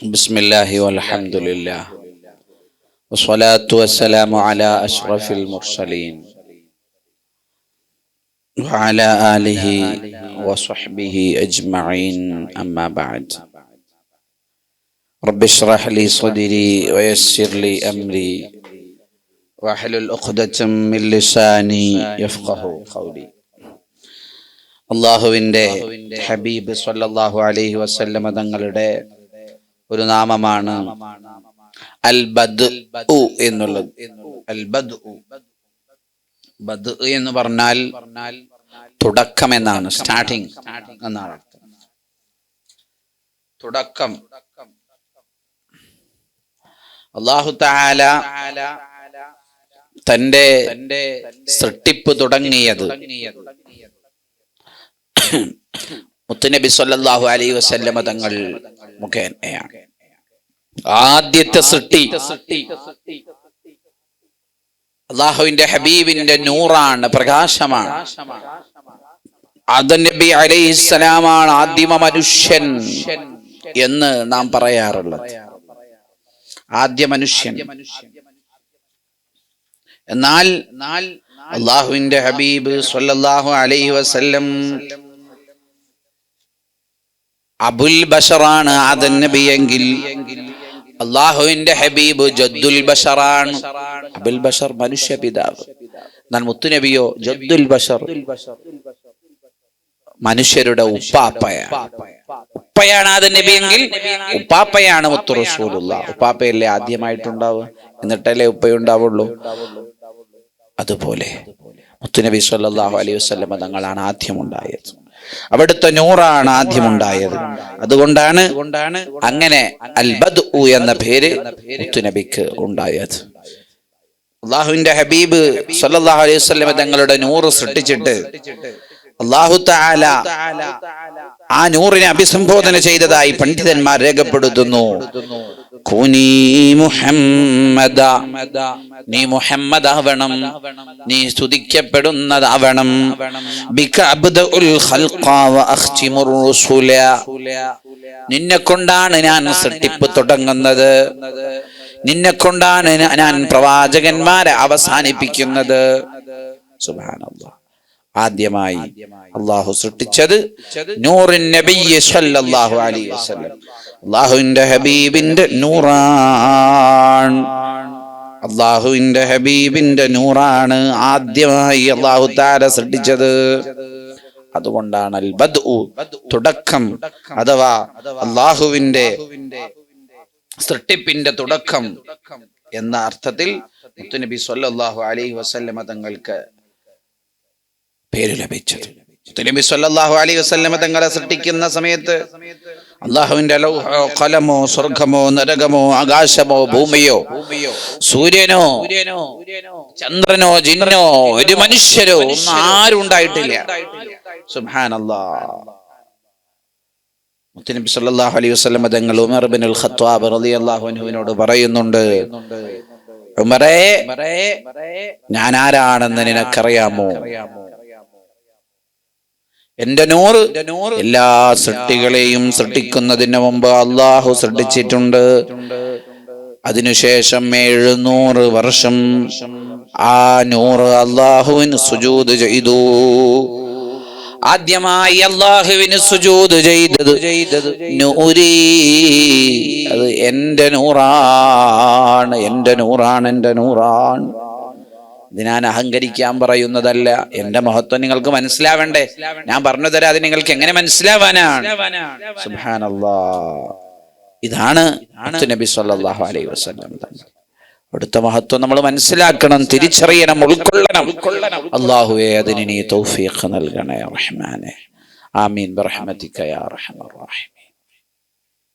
بسم الله والحمد لله والصلاة والسلام على أشرف المرسلين وعلى آله وصحبه أجمعين أما بعد رب اشرح لي صدري ويسر لي أمري واحلل عقدة من لساني يفقه قولي അള്ളാഹുവിൻ്റെ ഹബീബ് സല്ലല്ലാഹു അലൈഹി വസല്ലമ തങ്ങളുടെ ഒരു നാമമാണ് അൽ ബദ് എന്നുള്ളത്. അൽ ബദ് ബദ് എന്ന് പറഞ്ഞാൽ തുടക്കം എന്നാണ് സ്റ്റാർട്ടിങ് എന്നാണ് അർത്ഥം. തുടക്കം. അള്ളാഹു താല തന്റെ സൃഷ്ടിപ്പ് തുടങ്ങിയത്. മുത്തുനബി സല്ലല്ലാഹു അലൈഹി വസല്ലമ തങ്ങൾ മുഖേനയാണ്. ആദ്യത്തെ സൃഷ്ടി അള്ളാഹുവിന്റെ ഹബീബിന്റെ നൂറാണ് പ്രകാശമാണ്. നബി അലൈഹിസ്സലാമാണ് ആദിമ മനുഷ്യൻ എന്ന് നാം പറയാറുള്ളത്. ആദ്യ മനുഷ്യൻ. എന്നാൽ അള്ളാഹുവിന്റെ ഹബീബ് സല്ലല്ലാഹു അലൈഹി വസല്ലം അബുൽ ബഷറാണ് ആദൻ നബിയെങ്കിൽ അള്ളാഹുവിന്റെ ഹബീബ് ജദ്ദുൽ ബഷറാണ്. അബുൽ ബഷർ മനുഷ്യ പിതാവ് എന്നാൽ മുത്തുനബിയോ ജദ്ദുൽ ബഷർ. മനുഷ്യരുടെ ഉപ്പാപ്പയാണ്. ഉപ്പയാണ് ആദൻ നബിയെങ്കിൽ ഉപ്പാപ്പയാണ് മുത്തു റസൂലുള്ള. ഉപ്പാപ്പയല്ലേ ആദ്യമായിട്ടുണ്ടാവുക? എന്നിട്ടല്ലേ ഉപ്പയുണ്ടാവുള്ളൂ? അതുപോലെ മുത്തുനബി സല്ലാഹു അലൈഹി വസല്ലമ തങ്ങളാണ് ആദ്യം ഉണ്ടായത് അവിടുത്തെ നൂറാണ് ആദ്യം ഉണ്ടായത്. അതുകൊണ്ടാണ് അങ്ങനെ അൽബദ് എന്ന പേര് നബിക്ക് ഉണ്ടായത്. അള്ളാഹുവിന്റെ ഹബീബ് സല്ലാഹു അലൈഹി വസല്ലമ തങ്ങളുടെ നൂറ് സൃഷ്ടിച്ചിട്ട് അള്ളാഹു താല ആ നൂറിനെ അഭിസംബോധന ചെയ്തതായി പണ്ഡിതന്മാർ രേഖപ്പെടുത്തുന്നു. കുനീ മുഹമ്മദ. നീ മുഹമ്മദ് നീ സ്തുതിക്കപ്പെടുന്നതാവണം. നിന്നെ കൊണ്ടാണ് ഞാൻ സൃഷ്ടിപ്പ് തുടങ്ങുന്നത്. നിന്നെ കൊണ്ടാണ് ഞാൻ പ്രവാചകന്മാരെ അവസാനിപ്പിക്കുന്നത്. ആദ്യമായി അള്ളാഹു സൃഷ്ടിച്ചത് നൂറിൻ നബി സല്ലല്ലാഹു അലൈഹി വസല്ലം. അള്ളാഹുവിന്റെ ഹബീബിന്റെ നൂറാണ് അള്ളാഹുവിന്റെ ഹബീബിന്റെ നൂറാണ് ആദ്യമായി അള്ളാഹു താര സൃഷ്ടിച്ചത്. അതുകൊണ്ടാണ് അൽ ബദ് തുടക്കം അഥവാ അള്ളാഹുവിന്റെ സൃഷ്ടിപ്പിന്റെ തുടക്കം എന്ന അർത്ഥത്തിൽ മുത്തുനബി സല്ലല്ലാഹു അലൈഹി വസല്ലമ തങ്ങൾക്ക് പേര് ലഭിച്ചത്. മുത്തുനബി സല്ലല്ലാഹു അലൈഹി വസല്ലമ തങ്ങളെ സൃഷ്ടിക്കുന്ന സമയത്ത് അള്ളാഹുവിന്റെ കലമോ സ്വർഗമോ നരകമോ ആകാശമോ ഭൂമിയോ സൂര്യനോ ചന്ദ്രനോ ജിന്നോ ഒരു മനുഷ്യരോ ഒന്നും ആരും ഉണ്ടായിട്ടില്ല സുബ്ഹാനല്ലാ. മുത്തനബി സല്ലല്ലാഹു അലൈഹി വസല്ലം തങ്ങൾ ഉമർ ബിൻ അൽ ഖത്താബ് റളിയല്ലാഹു അൻഹുവിനോട് പറയുന്നുണ്ട് ഉമറേ ഞാൻ ആരാണെന്ന് നിനക്കറിയാമോ? എന്റെ നൂറ് എല്ലാ സൃഷ്ടികളെയും സൃഷ്ടിക്കുന്നതിന് മുമ്പ് അള്ളാഹു സൃഷ്ടിച്ചിട്ടുണ്ട്. അതിനുശേഷം എഴുന്നൂറ് വർഷം ആ നൂറ് അള്ളാഹുവിന് സുജൂത് ചെയ്തു. ആദ്യമായി അള്ളാഹുവിന് സുജൂത് ചെയ്തത് നൂരി. അത് എന്റെ നൂറാണ് എന്റെ നൂറാണ് എന്റെ നൂറാണ്. ഞാൻ അഹങ്കരിക്കാൻ പറയുന്നതല്ല. എന്റെ മഹത്വം നിങ്ങൾക്ക് മനസ്സിലാവണ്ടേ? ഞാൻ പറഞ്ഞു തരാം അത് നിങ്ങൾക്ക് എങ്ങനെ മനസ്സിലാവാനാണ്. സുഹാനല്ലാ ഇതാണ് നബി സല്ലല്ലാഹു അലൈഹി വസല്ലം അടുത്ത മഹത്വം നമ്മൾ മനസ്സിലാക്കണം തിരിച്ചറിയണം ഉൾക്കൊള്ളണം. അള്ളാഹുവെ അതിന് നീ തൗഫീഖ് നൽകണേ റഹ്മാനെ. ആമീൻ. ബിറഹ്മതിക യാ റഹ്മാൻ. റഹീം